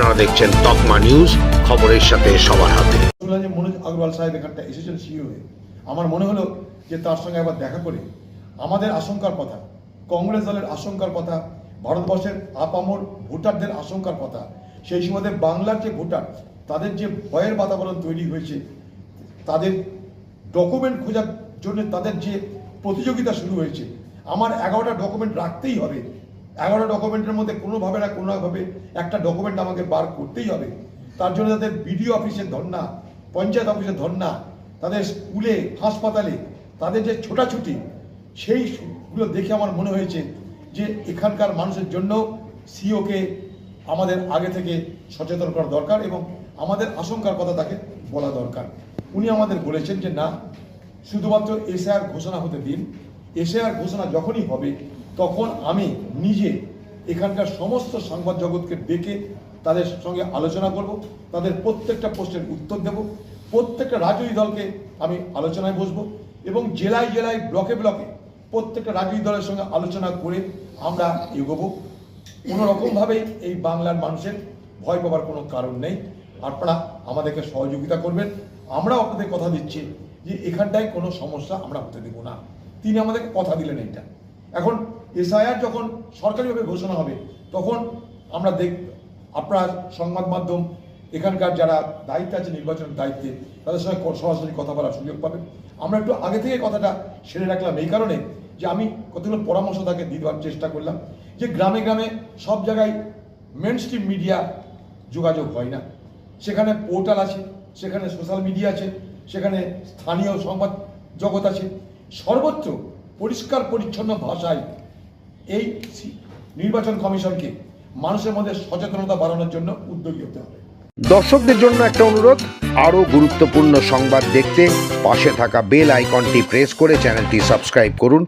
আপনারা দেখছেন তকমা নিউজ, খবরের সাথে সবার হাতে। মনোজ আগরওয়াল সাহেব এখানটা এসেছেন সিইও আমার মনে হলো যে তার সঙ্গে একবার দেখা করে আমাদের আশঙ্কার কথা, কংগ্রেস দলের আশঙ্কার কথা, ভারতবর্ষের আপামর ভোটারদের আশঙ্কার কথা, সেই সময় বাংলার যে ভোটার, তাদের যে ভয়ের বাতাবরণ তৈরি হয়েছে, তাদের ডকুমেন্ট খোঁজার জন্য তাদের যে প্রতিযোগিতা শুরু হয়েছে, আমার এগারোটা ডকুমেন্ট রাখতেই হবে এগারোটা ডকুমেন্টের মধ্যে কোনোভাবে না কোনোভাবে একটা ডকুমেন্ট আমাকে বার করতেই হবে। তার জন্য তাদের বিডিও অফিসে ধর্না পঞ্চায়েত অফিসে ধর্না তাদের স্কুলে, হাসপাতালে, তাদের যে ছোটাছুটি সেইগুলো দেখে আমার মনে হয়েছে যে এখানকার মানুষের জন্য সিওকে আমাদের আগে থেকে সচেতন করা দরকার এবং আমাদের আশঙ্কার কথা তাকে বলা দরকার। উনি আমাদের বলেছেন যে, না, শুধুমাত্র এসআর ঘোষণা হতে দিন। এসআর ঘোষণা যখনই হবে তখন আমি নিজে এখানকার সমস্ত সংবাদ জগৎকে ডেকে তাদের সঙ্গে আলোচনা করব, তাদের প্রত্যেকটা প্রশ্নের উত্তর দেব, প্রত্যেকটা রাজনৈতিক দলকে আমি আলোচনায় বসবো এবং জেলায় জেলায়, ব্লকে ব্লকে প্রত্যেকটা রাজনৈতিক দলের সঙ্গে আলোচনা করে আমরা এগোবো। কোনো রকমভাবেই এই বাংলার মানুষের ভয় পাবার কোনো কারণ নেই। আপনারা আমাদেরকে সহযোগিতা করবেন। আমরাও আপনাদের কথা দিচ্ছি যে এখানটায় কোনো সমস্যা আমরা হতে দেবো না। তিনি আমাদেরকে কথা দিলেন এইটা। এখন এসআইআর যখন সরকারিভাবে ঘোষণা হবে, তখন আমরা দেখ, আপনার সংবাদ মাধ্যম, এখানকার যারা দায়িত্বে আছে, নির্বাচনের দায়িত্বে, তাদের সঙ্গে সরাসরি কথা বলার সুযোগ পাবেন আমরা একটু আগে থেকে কথাটা সেরে রাখলাম এই কারণে যে আমি কতগুলো পরামর্শ তাকে দেওয়ার চেষ্টা করলাম, যে গ্রামে গ্রামে সব জায়গায় মেন স্ট্রিম মিডিয়া যোগাযোগ হয় না। সেখানে পোর্টাল আছে, সেখানে সোশ্যাল মিডিয়া আছে, সেখানে স্থানীয় সংবাদ জগৎ আছে। সর্বত্র পরিষ্কার পরিচ্ছন্ন ভাষায় এই নির্বাচন কমিশনকে মানুষের মধ্যে সচেতনতা বাড়ানোর জন্য উদ্যোগী হতে হবে। দর্শকদের জন্য একটা অনুরোধ, আরও গুরুত্বপূর্ণ সংবাদ দেখতে পাশে থাকা বেল আইকনটি প্রেস করে চ্যানেলটি সাবস্ক্রাইব করুন।